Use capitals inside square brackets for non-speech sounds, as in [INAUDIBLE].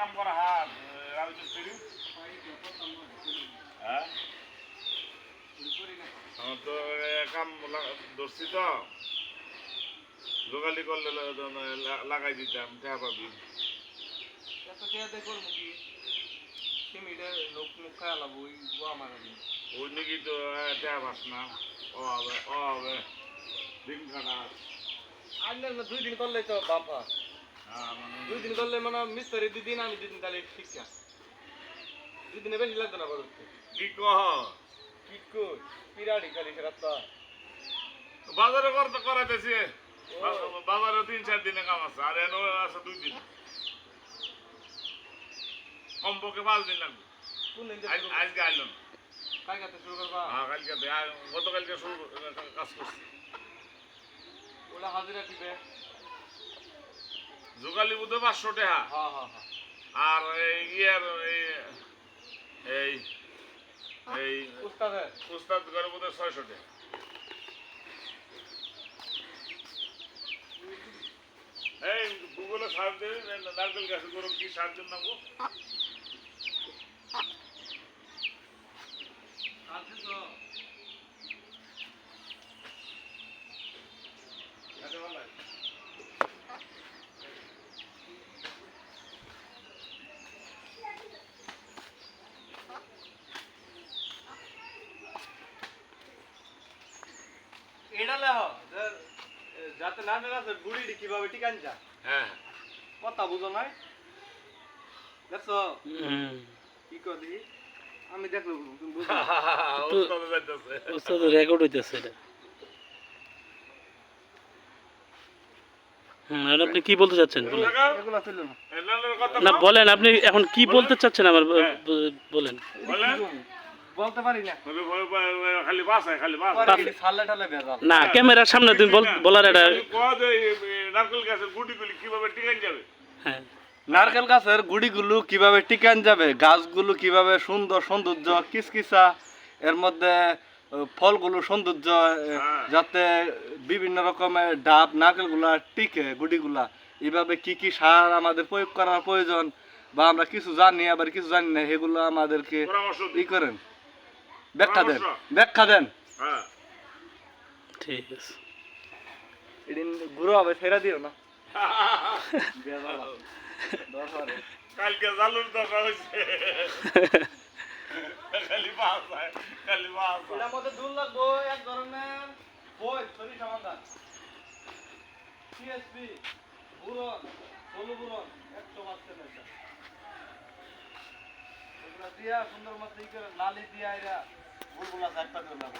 কাম করা হাত হ্যাঁ তো কাম ধরছি তো যোগালি করলে লাগাই দিতাম দেখা পাবি ওই নাকি তো দেখা পাস না ও হবে ও হবে দিন কাটা না দুই দিন করলে তো বাপা হ্যাঁ, দুই দিন করলে মানে মিস্ত্রি দুই দিন আমি দুই দিন তাহলে শিক্ষা দুই দিনে বেশি লাগতো না করতে কি কহ? কি কই? পিরাড়ি খালি সেটা তো। বাজারে করতে করাইতেছি। বাজারে তিন চার দিনে কাম আছে আর এনে আছে দুই দিন। কমপক্ষে পাঁচ দিন লাগবে। কোন দিন আজ আজকে আইলো কাতে শুরু করবা। হ্যাঁ কালকে গতকালকে শুরু কাজ করছি। ওলা হাজিরা দিবে। যোগালি বুধে পাঁচশো টাকা হ্যাঁ হ্যাঁ হ্যাঁ। আর এই ইয়ের এই এই এই উস্তাদ করে বোধ ছয়শো টাকা এই গুগলে সার্চ নারকেল গাছ করো কি সার জন্য গো? আছে তো গাছে ভালো লাগে। এটা লেহ যাতে না না বুড়ি কীভাবে টিকান যা হ্যাঁ। কথা বুঝো নাই? দেখছ? কি করি আমি দেখল বুঝো [LAUGHS] উস্তাদে যাইতেছে ওস্তাদ রেকর্ড হইতেছে এটা। আর আপনি কি বলতে চাচ্ছেন? না। বলেন আপনি এখন কি বলতে চাচ্ছেন আমার হ্যাঁ। বলেন। বলতে পারি না। খালি না ক্যামেরার সামনে তুমি বলার এটা নারকেল গাছের গুটিগুলি কীভাবে টিকান যাবে? হ্যাঁ। নারকেল গাছের গুড়িগুলো কীভাবে টিকান যাবে গাছগুলো কীভাবে সুন্দর সৌন্দর্য কিসকিসা এর মধ্যে ফলগুলো সৌন্দর্য হ্যাঁ। যাতে বিভিন্ন রকমের ডাব নারকেলগুলা টিকে গুড়িগুলা এভাবে কি কি সার আমাদের প্রয়োগ করার প্রয়োজন বা আমরা কিছু জানি আবার কিছু জানি না সেগুলো আমাদেরকে ই করেন। ব্যাখ্যা দেন। ব্যাখ্যা দেন। হ্যাঁ। ঠিক আছে। এদিন গুঁড়ো হবে সেরা দিও না। [LAUGHS] কালকে জালুর দরকার হয়েছে। খালি বাসায় খালি মধ্যে দুধ লাগবো এক ধরনের বই সরি সমাধান। সিএসপি বুরন বুরন একশো পার্সেন্ট দিয়া সুন্দর মতো লালি দিয়া এরা বুলবুলা চারটা লাগবে